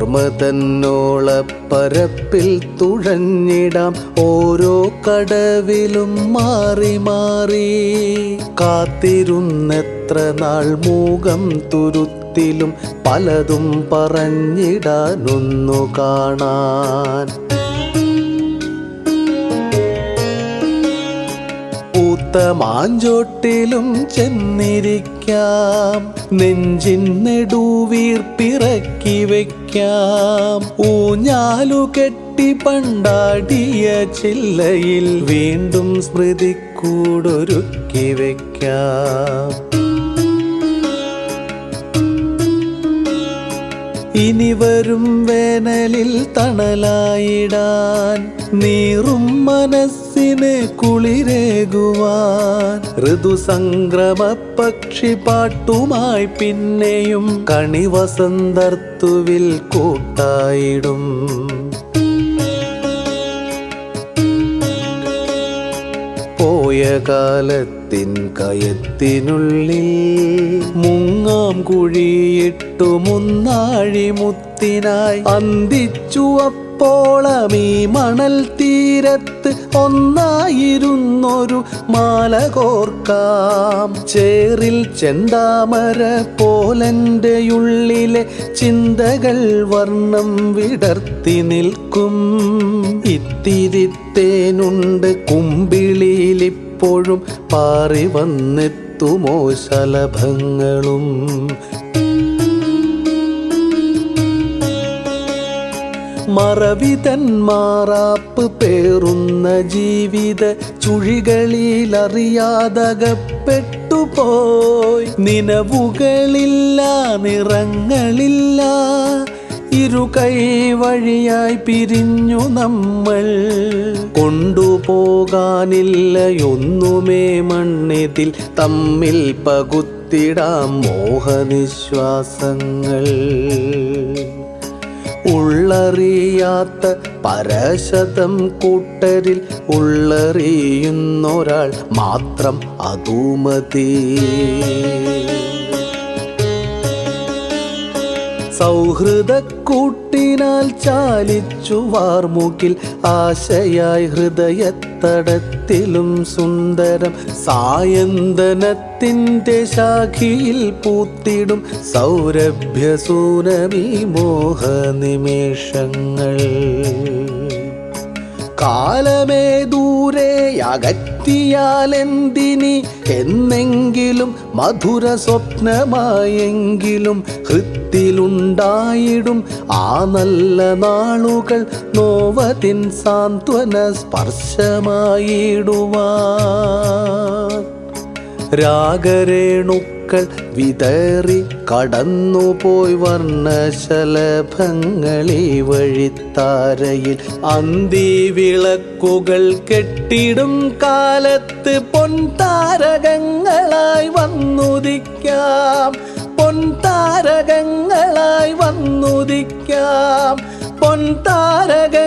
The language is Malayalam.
ഓർമ്മ തന്നോളപ്പരപ്പിൽ തുഴഞ്ഞിടാം. ഓരോ കടവിലും മാറി മാറി. കാത്തിരുന്നെത്ര നാൾ മൂകം തുരുത്തിലും പലതും പറഞ്ഞിടാനൊന്നു കാണാൻ. പൂത്ത മാഞ്ചോട്ടിലും ചെന്നിരിക്കാം. നെഞ്ചിൻ നെടുവീർപ്പിറക്കി വയ്ക്കാം ഊഞ്ഞാലു കെട്ടി പണ്ടാടിയ ചില്ലയിൽ വീണ്ടും സ്മൃതിക്കൂടൊരുക്കി വയ്ക്കാം ഇനി വരും വേനലിൽ തണലായിടാൻ നീറും മനസ്സിന് കുളിരേകുവാൻ ഋതുസംക്രമ പക്ഷി പാട്ടുമായി പിന്നെയും കണി വസന്തർത്തുവിൽ കൂട്ടായിടും. പോയ കാലത്തിൻ കയത്തിനുള്ളിൽ മുങ്ങാം കുഴിയിട്ടു മുന്നാഴി മുത്തിനായി അന്തിച്ചു ഈ മണൽ തീരത്ത് ഒന്നായിരുന്നൊരു മാല കോർക്കാം ചേറിൽ ചെന്താമര പോലെന്റെയുള്ളിലെ ചിന്തകൾ വർണം വിടർത്തി നിൽക്കും. ഇത്തിരിത്തേനുണ്ട് കുമ്പിളിയിലിപ്പോഴും പാറി വന്നെത്തുമോ ശലഭങ്ങളും. മറവിതൻ മാറാപ്പ് പേറുന്ന ജീവിത ചുഴികളിലറിയാതകപ്പെട്ടുപോയി. നിലവുകളില്ല നിറങ്ങളില്ല ഇരു കൈ വഴിയായി പിരിഞ്ഞു നമ്മൾ. കൊണ്ടുപോകാനില്ലയൊന്നുമേ മണ്ണിതിൽ തമ്മിൽ പകുത്തിടാം മോഹനിശ്വാസങ്ങൾ. ഉള്ളറിയാത്ത പരശതം കൂട്ടരിൽ ഉള്ളറിയുന്നൊരാൾ മാത്രം അതുമതി. സൗഹൃദക്കൂട്ടിനാൽ ചാലിച്ചു വാർമൂക്കിൽ ആശയായി ഹൃദയത്തടത്തിലും സുന്ദരം സായന്തനത്തിന്റെ ശാഖിയിൽ പൂത്തിടും സൗരഭ്യസൂനമി മോഹനിമേഷങ്ങൾ. കാലമേ ദൂരെ അകറ്റിയാലെന്തിനി? എന്നെങ്കിലും മധുര സ്വപ്നമായെങ്കിലും ഹൃത്തിലുണ്ടായിടും ആ നല്ല നാളുകൾ നോവതിൻ സാന്ത്വന സ്പർശമായിടുവാൻ. രാഗരേണുക്കൾ വിതറി കടന്നുപോയി വർണശലഭങ്ങളി വഴിത്താരയിൽ അന്തിവിളക്കുകൾ കെട്ടിടും കാലത്ത് പൊൻതാരകങ്ങളായി വന്നുദിക്കാം പൊൻതാരകങ്ങളായി